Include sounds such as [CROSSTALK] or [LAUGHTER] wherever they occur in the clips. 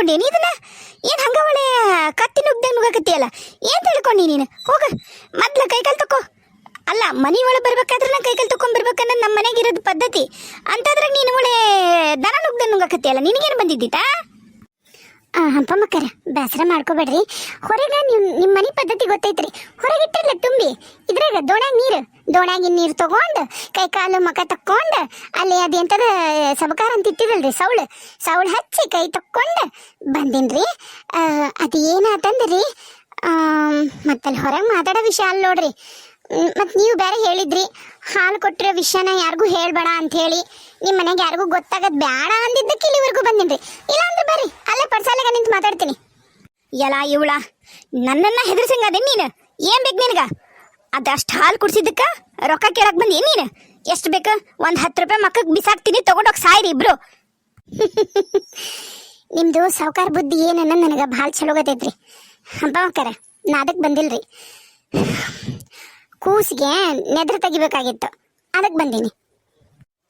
ತಿಳ್ಕೊಂಡೇನಿ ಇದನ್ನ ಏನ್ ಹಂಗ ಕತ್ತಿ ನುಗ್ದಂಗ್ ನುಗ್ಗಕತ್ತಿಯಲ್ಲ? ಏನ್ ತಿಳ್ಕೊಂಡಿ ನೀನು? ಹೋಗ. ಮೊದ್ಲ ಕೈಕಾಲ್ ತಕೋ. ಅಲ್ಲ, ಮನಿ ಒಳಗೆ ಬರ್ಬೇಕಾದ್ರೆ ನಾ ಕೈಕಾಲ್ ತಕೊಂಡ್ ಬರ್ಬೇಕನ್ನೋದು ನಮ್ಮ ಮನೆಗೆ ಇರೋದು ಪದ್ಧತಿ. ಅಂತಂದ್ರೆ ನೀನು ಒಳ್ಳೆ ದನ ನುಗ್ದಂಗ್ ನುಗ್ಗಕತ್ತಿಯಲ್ಲ? ನಿನಗೇನು ಬಂದಿದ್ದಿತಾ ಹಂಪ ಮಕ್ಕರ ಬೇಸರ ಮಾಡ್ಕೋಬೇಡ್ರಿ. ಹೊರಗೆ ನಿಮ್ ನಿಮ್ಮ ಮನೆ ಪದ್ಧತಿ ಗೊತ್ತೈತ್ರಿ. ಹೊರಗಿಟ್ಟಿರ್ಲ ತುಂಬಿ, ಇದ್ರಾಗ ದೋಣ್ಯಾಗ ನೀರು. ದೋಣ್ಯಾಗಿನ ನೀರು ತಗೊಂಡು, ಕೈ ಕಾಲು ಮಕ ತಕ್ಕೊಂಡು, ಅಲ್ಲಿ ಅದು ಎಂತದ, ಸಬಕಾರ ಅಂತ ಇಟ್ಟಿರಲ್ರಿ ಸೌಳು. ಸೌಳು ಹಚ್ಚಿ ಕೈ ತಕ್ಕೊಂಡು ಬಂದಿನ್ರಿ. ಅದು ಏನಾತಂದ್ರಿ ಮತ್ತಲ್ಲಿ ಹೊರಗೆ ಮಾತಾಡೋ ವಿಷಯ ಅಲ್ಲ ನೋಡ್ರಿ. ಮತ್ತು ನೀವು ಬೇರೆ ಹೇಳಿದ್ರಿ. ಹಾಲು ಕೊಟ್ಟಿರೋ ವಿಷಯನ ಯಾರಿಗೂ ಹೇಳಬೇಡ ಅಂತ ಹೇಳಿ ನಿಮ್ಮ ಮನೆಗೆ ಯಾರಿಗೂ ಗೊತ್ತಾಗದ್ ಬೇಡ ಅಂದಿದ್ದಕ್ಕೆ ಇಲ್ಲಿವರೆಗೂ ಬಂದಿನ್ರಿ. ಇಲ್ಲ ಅಂದ್ರೆ ಬರ್ರಿ, ಅಲ್ಲೇ ಪಡ್ಸಾಲೆಗ ನಿಂತು ಮಾತಾಡ್ತೀನಿ. ಎಲ್ಲ ಇವಳ, ನನ್ನನ್ನ ಹೆದರ್ಸಂಗದೆ ನೀನು? ಏನ್ ಬೇಕು ನಿನಗ? ಅದಷ್ಟು ಹಾಲು ಕುಡ್ಸಿದ್ದಕ್ಕ ರೊಕ್ಕ ಕೇಳಕ್ ಬಂದಿ ನೀನು? ಎಷ್ಟು ಬೇಕು? ಒಂದು ಹತ್ತು ರೂಪಾಯಿ ಮಕ್ಕಕ್ಕೆ ಬಿಸಾಕ್ತೀನಿ, ತಗೊಂಡೋಗಿ ಸಾಯ್ರಿ ಇಬ್ರು. [LAUGHS] ನಿಮ್ಮದು ಸಾವುಕಾರ ಬುದ್ಧಿ ಏನನ್ನ ನನಗೆ ಭಾಳ ಚಲೋ ಗೊತ್ತೈತ್ರಿ. ಹಬ್ಬ ನಾ ಅದಕ್ಕೆ ಬಂದಿಲ್ರಿ. ಕೂಸಿಗೆ ನೆದ್ರ ತೆಗಿಬೇಕಾಗಿತ್ತು. ಅದಕ್ಕೆ ಬಂದೀನಿ.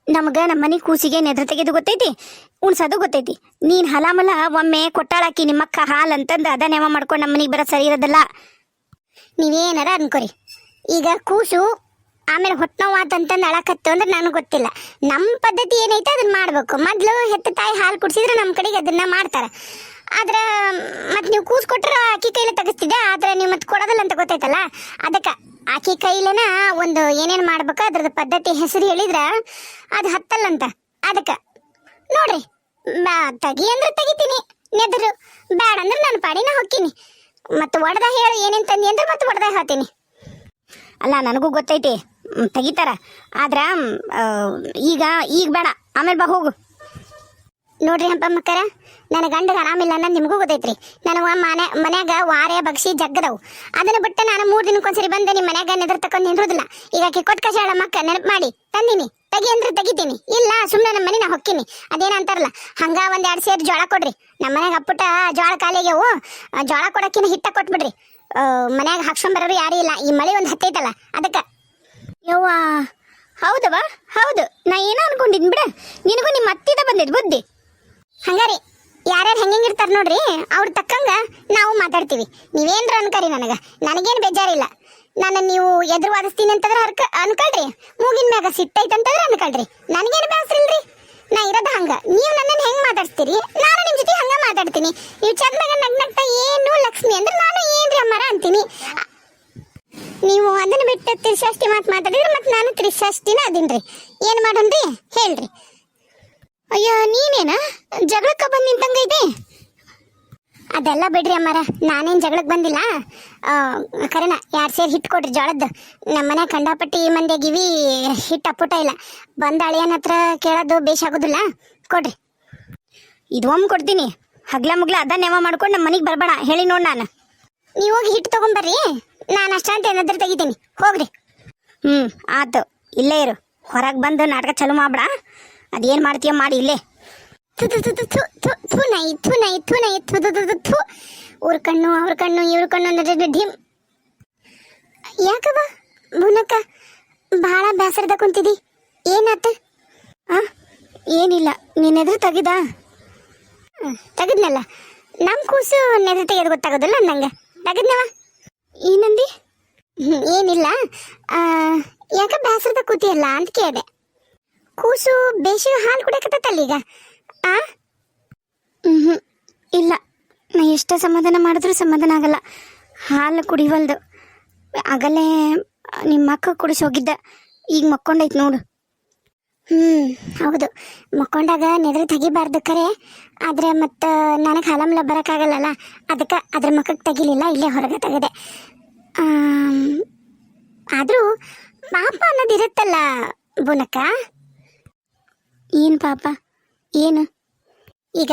ನಮಗ ನಮ್ಮ ಮನೆ ಕೂಸಿಗೆ ನೆದ್ರ ತೆಗೆದು ಗೊತ್ತೈತಿ? ಉಣ್ಸೋದು ಗೊತ್ತೈತಿ. ನೀನ್ ಹಲಾಮಲ ಒಮ್ಮೆ ಕೊಟ್ಟಾಳಾಕಿ ನಿಮ್ಮಕ್ಕ ಹಾಲ್ ಅಂತಂದು ಅದ ನೆವ ಮಾಡ್ಕೊಂಡು ನಮ್ಮ ಬರೋದು ಸರಿ ಇರೋದಲ್ಲ. ನೀವೇನಾರ ಅನ್ಕೋರಿ. ಈಗ ಕೂಸು ಆಮೇಲೆ ಹೊಟ್ಟೆ ಆತಂತಂದು ಅಳಕತ್ತು ಅಂದ್ರೆ ನನಗೆ ಗೊತ್ತಿಲ್ಲ. ನಮ್ಮ ಪದ್ಧತಿ ಏನೈತೆ ಅದನ್ನ ಮಾಡ್ಬೇಕು. ಮೊದ್ಲು ಹೆತ್ತ ತಾಯಿ ಹಾಲು ಕುಡಿಸಿದ್ರೆ ನಮ್ಮ ಕಡೆಗೆ ಅದನ್ನ ಮಾಡ್ತಾರ. ಆದ್ರೆ, ಮತ್ತೆ ನೀವು ಕೂಸು ಕೊಟ್ಟರೆ ಅಕ್ಕಿ ಕೈಲೇ ತೆಗಿಸ್ತಿದ್ದೆ, ಆದ್ರೆ ನೀವು ಮತ್ತೆ ಕೊಡೋದಿಲ್ಲ ಅಂತ ಗೊತ್ತೈತಲ್ಲ? ಅದಕ್ಕೆ ಆಕಿ ಕೈಲೇನ ಒಂದು ಏನೇನು ಮಾಡ್ಬೇಕ ಅದ್ರದ್ದು ಪದ್ಧತಿ ಹೆಸರು ಹೇಳಿದ್ರ, ಅದು ಹತ್ತಲ್ಲಂತ. ಅದಕ್ಕೆ, ನೋಡ್ರಿ ತಗಿ ಅಂದ್ರೆ ತೆಗಿತೀನಿ, ನೆದರು. ಬೇಡ ಅಂದ್ರೆ ನಾನು ಪಾಡಿನ ಹೊಕ್ಕಿನಿ. ಮತ್ತೆ ಒಡ್ದ ಹೇಳು, ಏನೇನು ತಂದಿ ಅಂದ್ರೆ ಮತ್ತೆ ಒಡದ ಹೇಳ್ತೀನಿ. ಅಲ್ಲ, ನನಗೂ ಗೊತ್ತೈತಿ ತೆಗಿತಾರ. ಆದ್ರ ಈಗ ಈಗ ಬೇಡ. ಆಮೇಲೆ ಬಾ, ಹೋಗು. ನೋಡ್ರಿ ಹಂಪ ಮಕ್ಕರ ನನ್ನ ಗಂಡಗ ಆರಾಮಿಲ್ಲ ಅನ್ನೋದು ನಿಮಗೂ ಗೊತ್ತೈತ್ರಿ. ನನಗೆ ಮನೆ ಮನ್ಯಾಗ ವಾರೆ ಬಗ್ಸಿ ಜಗ್ಗದವು. ಅದನ್ನ ಬಿಟ್ಟು ನಾನು ಮೂರು ದಿನಕ್ಕೊಂದ್ಸರಿ ಬಂದೆ ನಿಮ್ಮ ಮನ್ಯಾಗ ನೆದ್ರ ತಕೊಂಡು ನಿಂದ್ರುದಿಲ್ಲ. ಈಗ ಆಕಿ ಕೊಟ್ಟು ಮಕ್ಕ ನೆನಪು ಮಾಡಿ, ತಂದಿನಿ, ತೆಗಿ ಅಂದ್ರೆ ತೆಗಿತೀನಿ. ಇಲ್ಲ ಸುಮ್ಮನೆ ನಮ್ಮ ಮನೆ ನಾ ಹೊಕ್ಕಿನಿ. ಅದೇನ ಅಂತಾರಲ್ಲ, ಹಂಗ ಒಂದ್ ಎರಡು ಸೇರು ಜೋಳ ಕೊಡ್ರಿ. ನಮ್ಮ ಮನೆಗೆ ಅಪ್ಪುಟ ಜೋಳ ಕಾಲಿಗೆವು ಜೋಳ ಕೊಡಕ್ಕಿನ ಹಿಟ್ಟ ಕೊಟ್ಬಿಡ್ರಿ. ಮನ್ಯಾಗ ಹಾಕ್ಸ್ಕೊಂಬರೋರು ಯಾರೂ ಇಲ್ಲ. ಈ ಮಳೆ ಒಂದು ಹತ್ತೈತಲ್ಲ, ಅದಕ್ಕೆ. ಯವ್ವಾ ಹೌದವಾ ಹೌದು. ನಾ ಏನೋ ಅನ್ಕೊಂಡಿದ್ ಬಿಡ. ನಿನಗೂ ನಿಮ್ಮ ಅತ್ತಿದ ಬಂದಿದ್ ಬುದ್ಧಿ. ಹಂಗಾರಿ ಯಾರ್ಯಾರು ಇರ್ತಾರೆ ನೋಡ್ರಿ, ಅವ್ರ ತಕ್ಕಂಗ ನಾವು ಮಾತಾಡ್ತೀವಿ. ನೀವೇನ್ರ ಅನ್ಕರಿ ನನಗ, ನನಗೇನು ಬೇಜಾರಿಲ್ಲ. ನಾನು ನೀವು ಎದುರು ವಾದಿಸ್ತೀನಿ ಅಂತಂದ್ರೆ ಅರ್ಕ ಅನ್ಕೊಳ್ರಿ. ಮೂಗಿನ ಮ್ಯಾಗ ಸಿಟ್ಟೈತೆ ಅಂತಂದ್ರೆ ಅನ್ಕೊಳ್ರಿ. ನನಗೇನು ಬೇಸರಿಲ್ರಿ ನಾ ಇರೋದು ಹಂಗ. ನೀವು ನನ್ನನ್ನು ಹೆಂಗೆ ಮಾತಾಡ್ತೀರಿ ನಾನು ನಿಮ್ಮ ಜೊತೆ ಹಂಗೆ ಮಾತಾಡ್ತೀನಿ. ನೀವು ಚಂದಾಗ ನಗ್ನಗ್ತಾ ಏನು ಲಕ್ಷ್ಮಿ ಅಂದ್ರೆ ನಾನು ಏನ್ರಿ ಅಮ್ಮರ ಅಂತೀನಿ. ನೀವು ಅದನ್ನ ಬಿಟ್ಟು ತ್ರಿಷಷ್ಟಿ ಮಾತು ಮಾತಾಡಿದ್ರೆ ಮತ್ತೆ ನಾನು ತ್ರಿಶಷ್ಟಿನಾ ಅದೀನ್ರೀ. ಏನು ಮಾಡೋಣ್ರಿ ಹೇಳ್ರಿ ಅಯ್ಯೋ ನೀನೇನ ಜಗಳಕ್ಕೆ ಬಂದು ನಿಂತಂಗೈತೆ ಅದೆಲ್ಲ ಬಿಡ್ರಿ ಅಮ್ಮಾರ, ನಾನೇನು ಜಗಳಕ್ಕೆ ಬಂದಿಲ್ಲ. ಕರೆನ ಯಾರು ಸೇರಿ ಹಿಟ್ಟು ಕೊಡ್ರಿ ಜೋಳದ್ದು. ನಮ್ಮ ಕಂಡಾಪಟ್ಟಿ ಕಂಡಾಪಟ್ಟಿ ಮಂದಿಗಿವಿ ಹಿಟ್ಟು ಅಪ್ಪುಟ ಇಲ್ಲ. ಬಂದ ಅಳಿಯನ ಹತ್ರ ಕೇಳೋದು ಬೇಷಾಗೋದಿಲ್ಲ ಕೊಡ್ರಿ. ಇದು ಒಮ್ಮೆ ಕೊಡ್ತೀನಿ. ಹಗ್ಲ ಮುಗ್ಲ ಅದ ನೆವ ಮಾಡ್ಕೊಂಡು ನಮ್ಮ ಮನೆಗೆ ಬರಬೇಡ. ಹೇಳಿ ನೋಡ್ ನಾನು. ನೀವು ಹೋಗಿ ಹಿಟ್ಟು ತೊಗೊಂಬರ್ರಿ. ನಾನು ಅಷ್ಟಂತ ಏನಾದ್ರೂ ತೆಗಿತೀನಿ. ಹೋಗ್ರಿ. ಹ್ಞೂ ಆತು. ಇಲ್ಲೇ ಇರು. ಹೊರಗೆ ಬಂದು ನಾಟಕ ಚಲೋ ಮಾಡ್ಬೇಡ. ಅದೇನು ಮಾಡ್ತೀಯ ಮಾಡಿ ಇಲ್ಲೇ. ಅವ್ರ ಕಣ್ಣು ಅವ್ರ ಕಣ್ಣು, ಇವ್ರ ಕಣ್ಣು ಅಂದ್ರೆ ಢಿಮ್ ಯಾಕವ ಬುನಕ್ಕ, ಭಾಳ ಬೇಸರದ ಕುಂತಿದಿ. ಏನಾತ? ಆ, ಏನಿಲ್ಲ ನಿನ್ನೆದ್ರು ತೆಗಿದ? ತೆಗೆದ್ನಲ್ಲ. ನಮ್ಮ ಕೂಸು ನೆರೆ ತೆಗೆದು ಗೊತ್ತಾಗೋದಿಲ್ಲ ನಂಗೆ. ತೆಗೆದ್ನವ ಏನಂದಿ? ಏನಿಲ್ಲ. ಯಾಕ ಬೇಸರದ ಕೂತಿಯಲ್ಲ ಅಂತ ಕೇಳಿದೆ. ಕೂಸು ಬೇಸಿಗೆ ಹಾಲು ಕುಡಿಯಕತ್ತಲ್ಲ ಈಗ? ಆ? ಹ್ಞೂ ಇಲ್ಲ. ನಾ ಎಷ್ಟೇ ಸಮಾಧಾನ ಮಾಡಿದ್ರೂ ಸಮಾಧಾನ ಆಗಲ್ಲ. ಹಾಲು ಕುಡಿವಲ್ದು. ಆಗಲೇ ನಿಮ್ಮ ಅಕ್ಕ ಕುಡಿಸಿ ಹೋಗಿದ್ದ. ಈಗ ಮಕ್ಕೊಂಡೈತೆ ನೋಡು. ಹ್ಞೂ ಹೌದು. ಮಕ್ಕೊಂಡಾಗ ನೆದ್ರೆ ತೆಗಿಬಾರ್ದು ಕರೆ. ಆದ್ರೆ ಮತ್ತು ನನಗೆ ಹಲಮ್ಲ ಬರೋಕ್ಕಾಗಲ್ಲಲ್ಲ? ಅದಕ್ಕೆ ಅದ್ರ ಮಕ್ಕಕ್ಕೆ ತೆಗಿಲಿಲ್ಲ, ಇಲ್ಲೇ ಹೊರಗೆ ತೆಗೆದೆ. ಆದರೂ ಪಾಪ ಅನ್ನೋದಿರುತ್ತಲ್ಲ ಬುನಕ ಏನು ಪಾಪ? ಏನು? ಈಗ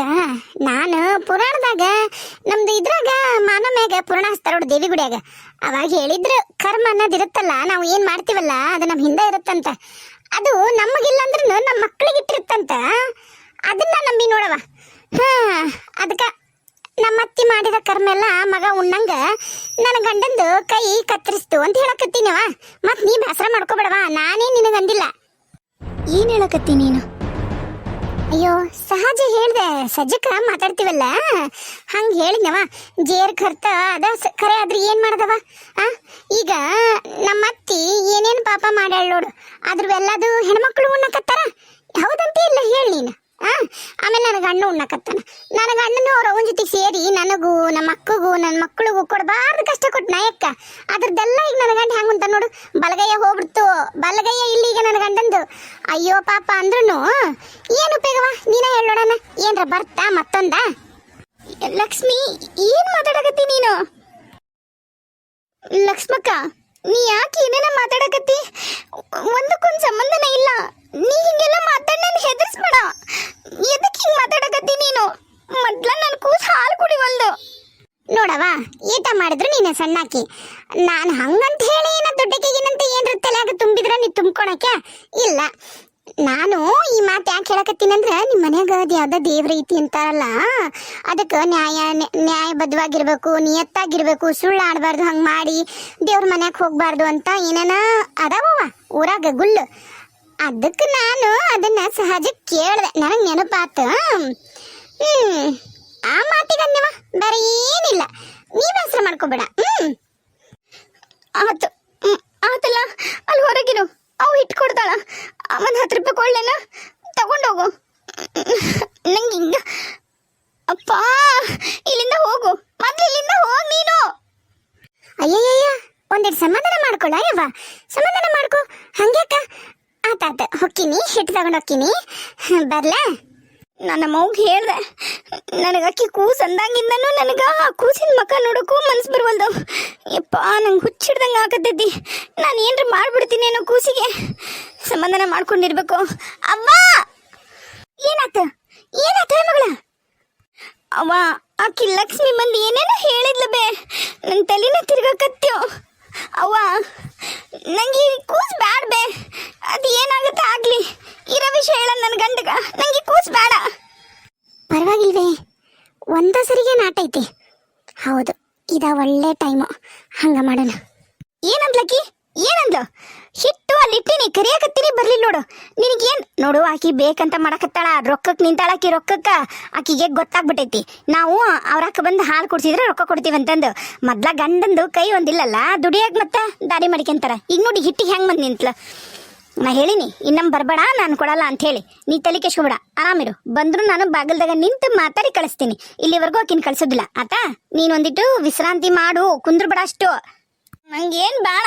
ನಾನು ಪುರಾಣದಾಗ, ನಮ್ದು ಇದ್ರಾಗ ಮಾನ ಮ್ಯಾಗ ಪುರಾಣ ಹಸ್ತಾರೋಡು ನೋಡಿ ದೇವಿ ಗುಡಿಯಾಗ. ಅವಾಗ ಹೇಳಿದ್ರು, ಕರ್ಮ ಅನ್ನೋದು ಇರುತ್ತಲ್ಲ, ನಾವು ಏನು ಮಾಡ್ತೀವಲ್ಲ, ಅದು ನಮ್ಮ ಹಿಂದೆ ಇರುತ್ತಂತ. ಅದು ನಮಗಿಲ್ಲ ಅಂದ್ರೂ ನಮ್ಮ ಮಕ್ಕಳಿಗೆ ಇಟ್ಟಿರುತ್ತಂತ. ಅದನ್ನ ನಂಬಿ ನೋಡವ ಹಾ ಅದಕ್ಕೆ ನಮ್ಮ ಅತ್ತಿ ಮಾಡಿದ ಕರ್ಮ ಎಲ್ಲ ಮಗ ಉಣ್ಣಂಗ ನನ್ನ ಗಂಡಂದು ಕೈ ಕತ್ತರಿಸ್ತು ಅಂತ ಹೇಳಕತ್ತೀನವ ಮತ್ತೆ ನೀ ಬೇಸರ ಮಾಡ್ಕೋಬೇಡವ ನಾನೇ ನಿನಗಂದಿಲ್ಲ ಏನು ಹೇಳಕತ್ತಿ ನೀನು? ಅಯ್ಯೋ, ಸಹಜ ಹೇಳ್ದೆ. ಸಜ್ಜಕ ಮಾತಾಡ್ತೀವಲ್ಲ? ಹಂಗ ಹೇಳಿದ್ನವ. ಜೇರ್ ಖರ್ತ ಅದ ಖರೆ ಆದ್ರೆ ಏನ್ ಮಾಡದವ? ಆ, ಈಗ ನಮ್ಮ ಅತ್ತಿ ಏನೇನ್ ಪಾಪ ಮಾಡ್ಯಾಳ ನೋಡು. ಅದ್ರವೆಲ್ಲದು ಹೆಣ್ಮಕ್ಳು ಉಣ್ಣಕತ್ತಾರ ಹೌದಂತ ಇಲ್ಲ ಹೇಳಿ ನೀನು ಆ ಆಮೇಲೆ ನನಗೆ ಹಣ್ಣು ಉಣ್ಣಕತ್ತಾನ ನನಗೆ ಹಣ್ಣನ್ನು ಅವ್ರ ಅವನ ಜೊತೆಗೆ ಸೇರಿ ನನಗೂ ನಮ್ಮ ಅಕ್ಕಗೂ ನನ್ನ ಮಕ್ಕಳಿಗೂ ಕೊಡಬಾರ್ದು ಕಷ್ಟ ಕೊಟ್ಟು ನಾಯಕ್ಕ. ಅದ್ರದ್ದೆಲ್ಲ ಈಗ ನನ್ನ ಗಂಡ ಹೆಂಗೆ ಅಂತ ನೋಡು. ಬಲಗೈಯ ಹೋಗ್ಬಿಡ್ತು. ಬಲಗೈಯ ಇಲ್ಲಿ ಈಗ ನನ್ನ ಗಂಡಂದು. ಅಯ್ಯೋ ಪಾಪ ಅಂದ್ರೂ ಏನು ಉಪಯೋಗವ? ನೀನೇ ಹೇಳೋಣ ಏನ್ರ ಬರ್ತಾ ಮತ್ತೊಂದ? ಲಕ್ಷ್ಮಿ, ಏನು ಮಾತಾಡಕತ್ತಿ ನೀನು? ಲಕ್ಷ್ಮಕ್ಕ, ನೀ ಯಾಕೆ ಏನೇನ ಮಾತಾಡಕತ್ತಿ? ಒಂದಕ್ಕೊಂದು ಸಂಬಂಧನೇ ಇಲ್ಲ. ನೀ ಹಿಂಗೆಲ್ಲ ಮಾತಾಡ್ ನಾನು ಹೆದರ್ಸ್ಬೇಡ. ಎದಕ್ಕೆ ಹಿಂಗೆ ಮಾತಾಡಕತ್ತಿ ನೀನು? ಮೊದ್ಲ ನನ್ನ ಕೂಸ್ ಹಾಲು ಕುಡಿವಲ್ದು. ನೋಡವ ಈಟ ಮಾಡಿದ್ರು ನೀನು ಸಣ್ಣಾಕಿ. ನಾನು ಹಂಗಂತ ಹೇಳಿ ನನ್ನ ದೊಡ್ಡಕ್ಕಿಗಿನಂತ ಏನ್ರ ತಲೆಯಾಗ ತುಂಬಿದ್ರ ನೀ ತುಂಬ್ಕೊಳಕ್ಕೆ? ಇಲ್ಲ. ನಾನು ಈ ಮಾತು ಯಾಕೆ ಹೇಳಕತ್ತೀನಂದ್ರೆ ನಿಮ್ಮ ಮನ್ಯಾಗ ಅದು ಯಾವ್ದೋ ದೇವ್ರ ಐತಿ ಅಂತಾರಲ್ಲ, ಅದಕ್ಕೆ ನ್ಯಾಯ, ನ್ಯಾಯಬದ್ಧವಾಗಿರ್ಬೇಕು, ನಿಯತ್ತಾಗಿರ್ಬೇಕು, ಸುಳ್ಳು ಆಡಬಾರ್ದು, ಹಂಗೆ ಮಾಡಿ ದೇವ್ರ ಮನ್ಯಾಗ ಹೋಗ್ಬಾರ್ದು ಅಂತ ಏನೇನ ಅದಾವವ ಊರಾಗ ಗುಲ್ಲು ಅದಕ್ಕೆ ನಾನು ಅದನ್ನ ಸಹಜ ಕೇಳಿದೆ. ನನಗೆ ನೆನಪಾತು. ಹ್ಮ್. ಆ ಮಾತಿಗನ್ಯವ ಬೇರೆ ಏನಿಲ್ಲ. ನೀವ್ ಹೆಸರು ಮಾಡ್ಕೋಬೇಡ. ಹ್ಮ್. ಆತು ಆತಲ್ಲ, ಅಲ್ಲಿ ಹೊರಗಿರು. ಅವು ಇಟ್ಕೊಡ್ತಾಳ. ಒಂದು ಹತ್ತು ರೂಪಾಯಿ ಕೊಳ್ಳೇನ ತಗೊಂಡೋಗು. ನಂಗೆ ಹಿಂಗ, ಅಪ್ಪ, ಇಲ್ಲಿಂದ ಹೋಗು. ಮೊದ್ಲು ಇಲ್ಲಿಂದ ಹೋಗ್ ನೀನು. ಅಯ್ಯಯ್ಯ ಒಂದೆರಡು ಸಮಾಧಾನ ಮಾಡ್ಕೊಳ್ಳ ಯವ್ವ ಸಮಾಧಾನ ಮಾಡ್ಕೊ. ಹಂಗ್ಯಾಕ? ಆತ ಹೊಕ್ಕಿನಿ ಹಿಟ್ಟು ತಗೊಂಡು ಹೊಕ್ಕಿನಿ ಬರ್ಲಾ? ನನ್ನ ಮೌಗ್ ಹೇಳ್ದೆ, ನನಗೆ ಅಕ್ಕಿ ಕೂಸ್ ಅಂದಾಗಿಂದನೂ ನನಗೆ ಆ ಕೂಸಿನ ಮಕ್ಕ ನೋಡೋಕ್ಕೂ ಮನ್ಸು ಬರುವಲ್ದು. ಯಪ್ಪ, ನಂಗೆ ಹುಚ್ಚಿಡ್ದಂಗೆ ಆಗತ್ತೈತಿ ನಾನು ಏನ್ರ ಮಾಡ್ಬಿಡ್ತೀನಿ ಕೂಸಿಗೆ ಸಂಬಂಧನ ಮಾಡ್ಕೊಂಡಿರ್ಬೇಕು. ಅವ್ವ! ಏನಾತ? ಏನಾತ ಮಗಳ? ಅವ್ವ ಆಕಿ ಲಕ್ಷ್ಮಿ ಬಂದು ಏನೇನೋ ಹೇಳಿದ್ಲ ಬೇ. ನನ್ನ ತಲೆನ ತಿರ್ಗಕತ್ಯೋ ಅವ್ವ ನಂಗೆ ಈ ಕೂಸ್ ಬ್ಯಾಡ ಬೇ. ಅದು ಏನಾಗುತ್ತೆ ಆಗ್ಲಿ? ಇರೋ ವಿಷಯ ಹೇಳ ನನ್ನ ಗಂಡಗ ನಂಗೆ ಕೂಸ್ ಬೇಡ ಪರವಾಗಿಲ್ವೇ ಒಂದ ಸರಿಗೆ ನಾಟ ಐತಿ. ಹೌದು ಇದ ಒಳ್ಳೆ ಟೈಮು. ಹಂಗ ಮಾಡೋಣ. ಏನಂದ್ಲಕ್ಕಿ? ಏನಂದ್ಲು? ಹಿಟ್ಟು ಅಲ್ಲಿ ಇಟ್ಟಿನಿ ಕರಿಯಾಕತ್ತೀನಿ, ಬರ್ಲಿಲ್ಲ ನೋಡು. ನಿನಗೇನು? ನೋಡು, ಆಕಿ ಬೇಕಂತ ಮಾಡಕತ್ತಾಳ ರೊಕ್ಕಕ್ಕೆ ನಿಂತಾಳ ಆಕಿ ರೊಕ್ಕಕ್ಕೆ. ಆಕಿಗೆ ಗೊತ್ತಾಗ್ಬಿಟ್ಟೈತಿ. ನಾವು ಅವ್ರ ಬಂದು ಹಾಲು ಕುಡಿಸಿದ್ರೆ ರೊಕ್ಕ ಕೊಡ್ತೀವಿ ಅಂತಂದು. ಮೊದ್ಲ ಗಂಡಂದು ಕೈ ಒಂದಿಲ್ಲಲ್ಲ, ದುಡಿಯಾಗಿ ಮತ್ತೆ ದಾರಿ ಮಾಡ್ಕೊಂತಾರ. ಈಗ ನೋಡಿ ಹಿಟ್ಟಿಗೆ ಹೆಂಗೆ ಬಂದು ನಿಂತ್ಲ. ನಾ ಹೇಳಿನಿ, ಇನ್ನೊಮ್ಮೆ ಬರಬೇಡ, ನಾನು ಕೊಡಲ್ಲ ಅಂತ ಹೇಳಿ. ನೀ ತಲೆ ಕೆಸ್ಕೊಬೇಡ ಆರಾಮಿರು. ಬಂದರು ನಾನು ಬಾಗಲ್ದಾಗ ನಿಂತು ಮಾತಾಡಿ ಕಳಿಸ್ತೀನಿ. ಇಲ್ಲಿವರೆಗೂ ಆಕಿನ ಕಳಿಸೋದಿಲ್ಲ. ಆತ? ನೀನೊಂದಿಟ್ಟು ವಿಶ್ರಾಂತಿ ಮಾಡು, ಕುಂದ್ರಬೇಡ ಅಷ್ಟು. ನಂಗೇನ್ ಬೇಡ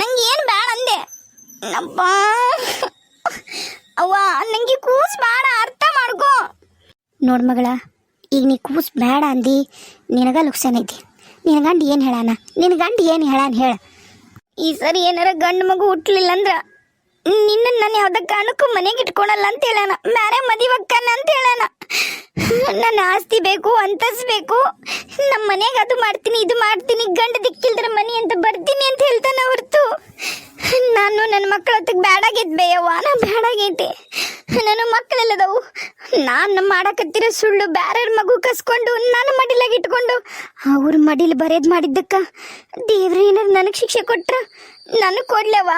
ನಂಗೇನ್ ಬೇಡ ಅಂದೆ. ಅಪ್ಪ ಅವ್ವ, ನಂಗೆ ಕೂಸ್ ಬೇಡ ಅರ್ಥ ಮಾಡ್ಕೋ. ನೋಡ್ ಮಗಳ, ಈಗ ನೀ ಕೂಸ್ ಬೇಡ ಅಂದಿ, ನಿನಗ ಲುಕ್ಸಾನ್ ಐತಿ. ನಿನ ಗಂಡ ಏನು ಹೇಳಾನ? ನಿನ ಗಂಡ ಏನು ಹೇಳಾನ ಹೇಳ. ಈ ಸರಿ ಏನಾರ ಗಂಡು ಮಗು ಹುಟ್ಲಿಲ್ಲ ಅಂದ್ರ ನಿನ್ನ ನಾನು ಯಾವ್ದ ಕಾರಣಕ್ಕೂ ಮನೆಗೆ ಇಟ್ಕೊಳಲ್ಲ ಅಂತ ಹೇಳಾನ. ಬೇರೆ ಮದಿವಕ್ಕನ ಅಂತ ಹೇಳಾನ. ನನ್ನ ಆಸ್ತಿ ಬೇಕು ಅಂತಸ್ ಬೇಕು. ನಮ್ಮ ಮನೆಗೆ ಅದು ಮಾಡ್ತೀನಿ, ಇದು ಮಾಡ್ತೀನಿ, ಗಂಡ ದಿಕ್ಕಿಲ್ದ್ರ ಮನೆ ಅಂತ ಬರ್ತೀನಿ ಅಂತ ಹೇಳ್ತಾನೆ ಹೊರತು. ನಾನು ನನ್ನ ಮಕ್ಕಳ ಹೊತ್ತಿಗೆ ಬ್ಯಾಡಾಗೈತೆ ಬೇಯವ್ವ ನಾ ಬ್ಯಾಡಾಗೈತೆ. ನನ್ನ ಮಕ್ಕಳೆಲ್ಲದವು. ನಾನು ಮಾಡಕತ್ತಿರೋ ಸುಳ್ಳು ಬ್ಯಾರ್ಯಾರ ಮಗು ಕಸ್ಕೊಂಡು ನಾನು ಮಡಿಲಾಗಿ ಇಟ್ಕೊಂಡು, ಅವ್ರ ಮಡಿಲ್ ಬರೆದು ಮಾಡಿದ್ದಕ್ಕ. ದೇವ್ರ, ಏನಾರು ನನಗೆ ಶಿಕ್ಷೆ ಕೊಟ್ರ? ನನಗೆ ಕೊಡ್ಲವ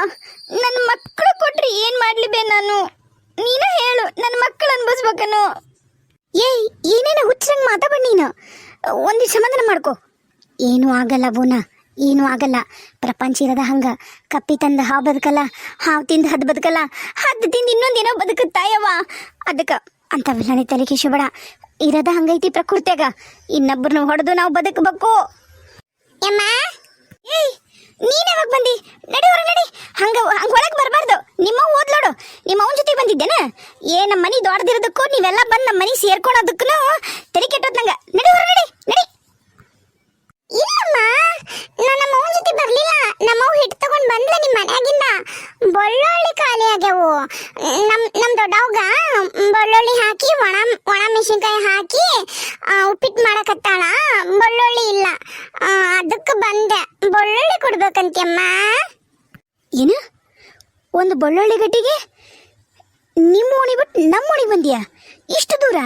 ನನ್ನ ಮಕ್ಕಳು ಕೊಟ್ರೆ ಏನು ಮಾಡ್ಲಿ ಬೇ ನಾನು? ನೀನ ಹೇಳು, ನನ್ನ ಮಕ್ಕಳು ಅನ್ಭವಿಸ್ಬೇಕನು? ಏಯ್, ಏನೇನ ಹುಚ್ಚರಂಗ್ ಮಾತಾಡ ನೀನು. ಒಂದು ಸಮಾಧಾನ ಮಾಡ್ಕೋ. ಏನೂ ಆಗಲ್ಲ ಬೋನ ಏನೂ ಆಗಲ್ಲ. ಪ್ರಪಂಚ ಇರದ ಹಂಗ. ಕಪ್ಪಿ ತಂದ ಹಾವು ಬದುಕಲ್ಲ, ಹಾವು ತಿಂದ ಹದ್ ಬದುಕಲ್ಲ ಹದ್ದು ತಿಂದು ಇನ್ನೊಂದೇನೋ ಬದುಕುತ್ತಾಯವ ಅದಕ್ಕೆ ಅಂಥವೆಲ್ಲ ತಲೆ ಕಿಶಬೇಡ ಇರದ ಹಂಗೈತಿ ಪ್ರಕೃತಿಯಾಗ. ಇನ್ನೊಬ್ಬರನ್ನ ಹೊಡೆದು ನಾವು ಬದುಕಬೇಕು. ಏಯ್, ನೀನ್ ಯಾವಾಗ ಬಂದಿ? ನಡಿ ಹೊರ ನಡಿ. ಹಂಗ ಹಂಗ ಒಳಗ್ ಬರಬಾರ್ದು ನಿಮ್ಮ ಓದ್ಲೋಡು ನಿಮ್ಮ ಅವನ ಜೊತೆ ಬಂದಿದ್ದೇನ ಏ ನಮ್ಮ ಮನಿ ದೊಡ್ಡದಿರೋದಕ್ಕೂ ನೀವೆಲ್ಲ ಬಂದು ನಮ್ಮ ಮನಿ ಸೇರ್ಕೊಳೋದಕ್ಕೂ ತಲೆ ಕೆಟ್ಟೋದ್ ನಂಗ. ನಡಿ ಹೊರ ನಡಿ ನಡಿ. ಇಲ್ಲಮ್ಮ ನಾನು ನಮ್ಮ ಅವನ ಜೊತೆ ನಮ್ಮ ನಮ್ಮವ್ ಹಿಟ್ಟು ತಗೊಂಡ್ ಬಂದ್ಲ ನಿಮ್ಮ ಮನ್ಯಾಗಿಂದ. ಬೆಳ್ಳುಳ್ಳಿ ಖಾಲಿ ಆಗ್ಯಾವು. ನಮ್ಮ ನಮ್ಮ ದೊಡ್ಡವ್ಗ ಬೆಳ್ಳುಳ್ಳಿ ಹಾಕಿ, ಒಣ ಒಣ ಮೆಣಸಿನ್ಕಾಯಿ ಹಾಕಿ ಉಪ್ಪಿಟ್ಟು ಮಾಡಕತ್ತಾಳ. ಬೆಳ್ಳುಳ್ಳಿ ಇಲ್ಲ. ಅದಕ್ಕೆ ಬಂದೆ. ಬೆಳ್ಳುಳ್ಳಿ ಕೊಡ್ಬೇಕಂತ್ಯಮ್ಮ ಏನು? ಒಂದು ಬೆಳ್ಳುಳ್ಳಿ ಗಟ್ಟಿಗೆ? ನಿಮ್ಮ ಓಣಿ ಬಿಟ್ಟು ನಮ್ಮ ಓಣಿ ಬಂದಿಯಾ? ಇಷ್ಟು ದೂರ?